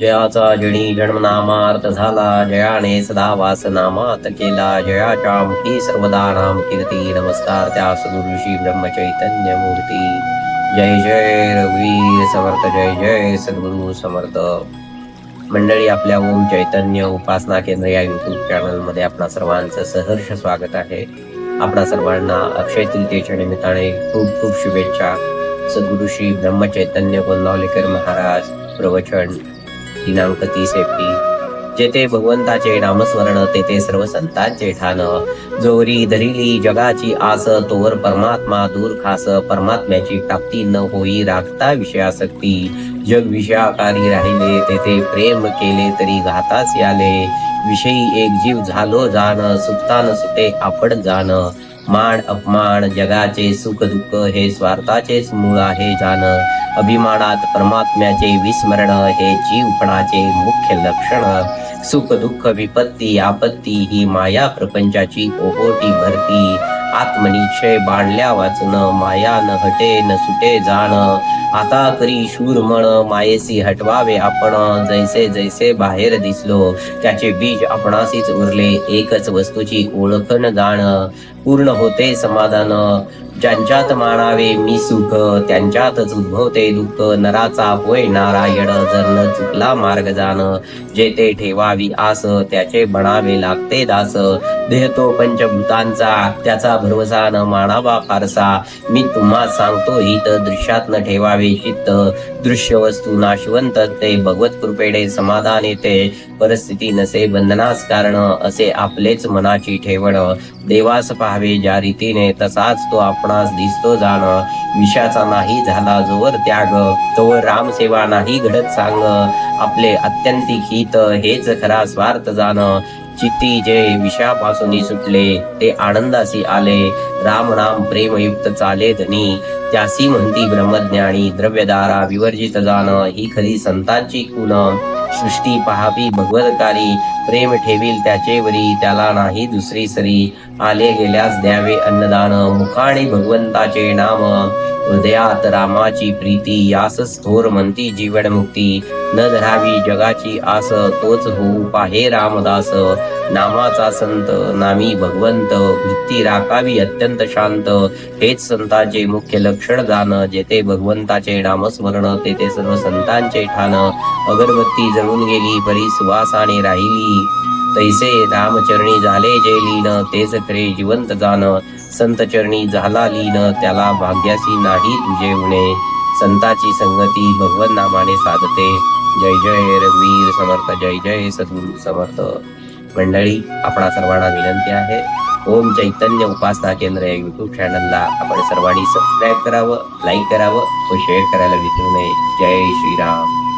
जयाचा जणी जन्मनामार्थ झाला. जयाने सदा वास नामात केला. जयाच्या मुखी सर्वदा नाम कीर्ती. नमस्कार त्या सद्गुरु ब्रह्म ब्रह्मचैतन्य मूर्ती जय जय रघुवीर समर्थ. जय जय सद्गुरु समर्थ. मंडळी आपल्या ओम चैतन्य उपासना केंद्र या युट्यूब चॅनलमध्ये आपणा सर्वांचं सहर्ष स्वागत आहे. आपणा सर्वांना अक्षय तृतीयेच्या निमित्ताने खूप खूप शुभेच्छा. सद्गुरु श्री ब्रह्मचैतन्य गोंदावलेकर महाराज. प्रवचन. दिनांक तीस एप्रिल जेथे भगवंताचे नामस्मरण तेथे सर्व संतांचे ठाण. जोरी धरिली जगाची आस तोवर परमात्मा दूर खास. परमात्म्याची प्राप्ती न होई राखता विषयासक्ती. जग विषयाकारी राहिले तेथे प्रेम केले तरी घाताच याले. विषयी एक जीव झालो जाण सुप्तान सुते आपण जाण. मान अपमान जगाचे सुख दुःख हे स्वार्थाचेच मूळ आहे जाण. अभिमानात परमात्म्याचे विस्मरण हे जीवपणाचे मुख्य लक्षण. सुख दुःख विपत्ती आपत्ती ही माया प्रपंचाची ओहोटी भरती. आत्मनिश्चय बाणल्या वाचन माया न हटे न सुटे जाण. आता करी शूर म्हण मायेसी हटवावे आपण. जैसे जैसे बाहेर दिसलो त्याचे बीज आपणासीच उरले. एकच वस्तूची ओळखण जाण पूर्ण होते समाधान. ज्यांच्यात मानावे मी सुख त्यांच्यातच उद्भवते दुःख. नराचा होय नारायण जर न चुकला मार्ग जाण. जेथे ठेवावी आस त्याचे बनावे लागते दास. देह तो पंचभूतांचा त्याचा भरवसा न मानावा फारसा. मी तुम्हा सांगतो हित दृश्यात न ठेवावे चित्त. दृश्य वस्तू नाशवंत ते भगवत कृपेडे समाधान येते. परिस्थिती नसे बंधनास कारण असे आपलेच मनाची ठेवण. देवास पाहावे ज्या रीतीने तसाच तो आपणास दिसतो जाण. विषाचा नाही झाला जोवर त्याग तोवर रामसेवा नाही घडत सांग. आपले अत्यंतिक हित हेच खरा स्वार्थ जाण. चित्ती जे विषयापासून सुटले ते आनंदासी आले. राम राम प्रेमयुक्त चाले धनी. त्यासी म्हणती ब्रह्मज्ञानी द्रव्यदारा विवर्जित जाण. ही खरी संतांची कुण सृष्टी पहावी भगवतकारी प्रेम ठेवील त्याचेवरी त्याला नाही दुसरी सरी. आले गेल्यास द्यावे अन्नदान मुखाने भगवंताचे नाम. हृदयात रामाची प्रीती यास थोर म्हणती जीवन मुक्ती. न धरावी जगाची आस तोच होऊ पाहे रामदास. नामाचा संत नामी भगवंत वृत्ती राखावी अत्यंत शांत. हेच संतांचे मुख्य लक्षण जाण जेथे भगवंताचे नामस्मरण तेथे सर्व संतांचे ठाण. अगरबत्ती जळून गेली परी सुवासाने राहिली. तैसे रामचरणी झाले जे लीन तेच खरे जिवंत जाण संत चरणी झाला लीन त्याला भाग्यासी नाही तुझे उणे संताची संगती भगवन नामाने साधते. जय जय रघुवीर समर्थ जय जय सद्गुरु समर्थ. मंडळी आपणा सर्वांना विनंती आहे ओम चैतन्य उपासना केंद्र या युट्यूब चॅनलला आपण सर्वांनी सबस्क्राईब करावं लाईक करावं व शेअर करायला विसरू नये. जय श्रीराम.